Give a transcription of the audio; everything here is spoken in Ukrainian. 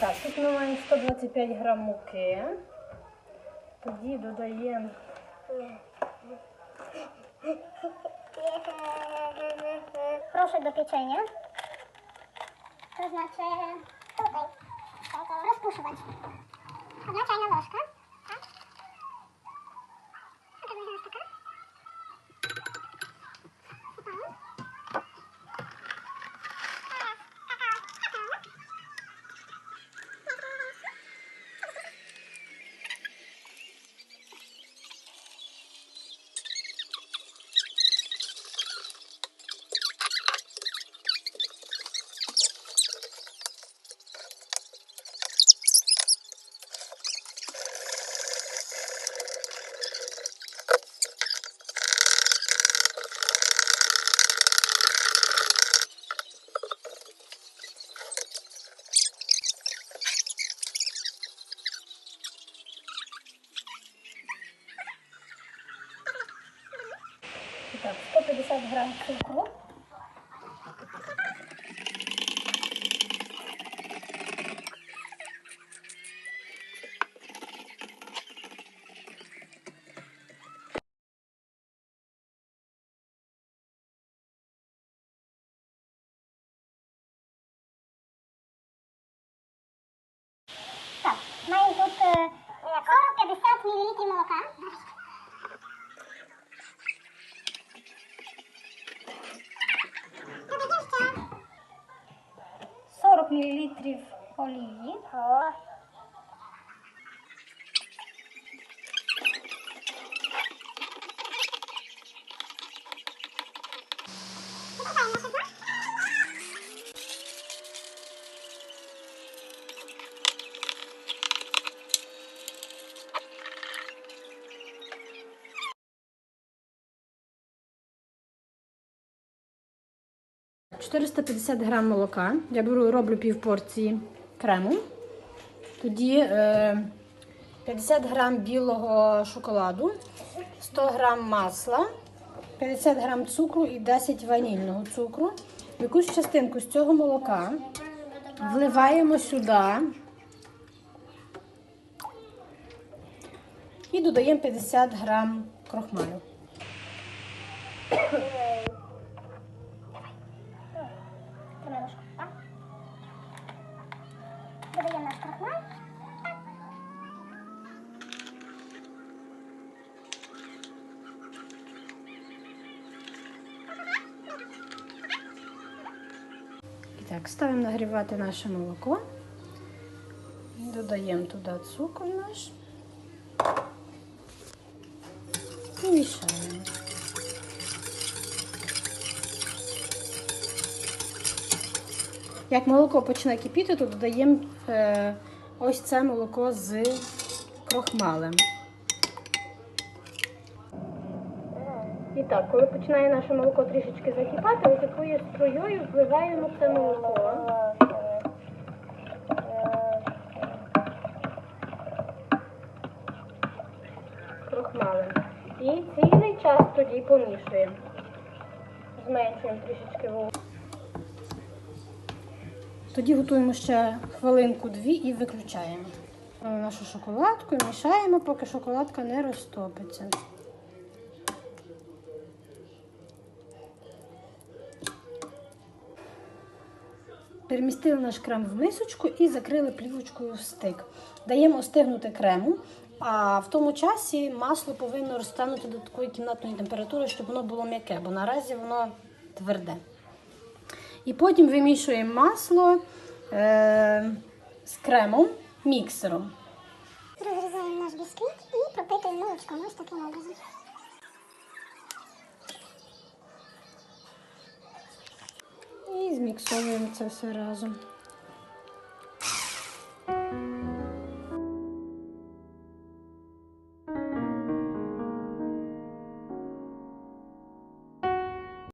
Так, тут ми маємо 125 грам муки. Тоді додаємо Прошу до печення. Це значить tutaj. Одна чайна ложка. І так, 150 грам цукру. Так, маємо тут е, 40-50 мл молока. mililitri olivina, ó. 450 грам молока. Я беру, роблю пів порції крему. Тоді е, 50 грам білого шоколаду, 100 грам масла, 50 грам цукру і 10 ванільного цукру. Якусь частинку з цього молока вливаємо сюди і додаємо 50 грам крохмалю. Ложку, так? Додаємо наш крахмаль. І так, ставимо нагрівати наше молоко. Додаємо туди цукор наш. І мішаємо. Як молоко почне кипіти, то додаємо е, ось це молоко з крохмалем. І так, коли починає наше молоко трішечки закипати, ось такою струєю вливаємо це молоко. крохмалем. І цілий час тоді помішуємо. Зменшуємо трішечки вогонь. Тоді готуємо ще хвилинку-дві і виключаємо. Нашу шоколадку і мішаємо, поки шоколадка не розтопиться. Перемістили наш крем в мисочку і закрили плівочкою в стик. Даємо остигнути крему, а в тому часі масло повинно розтанути до такої кімнатної температури, щоб воно було м'яке, бо наразі воно тверде. І потім вимішуємо масло е- з кремом міксером. Розрізаємо наш бісквіт і пропитуємо молочком ось таким образом. І зміксовуємо це все разом.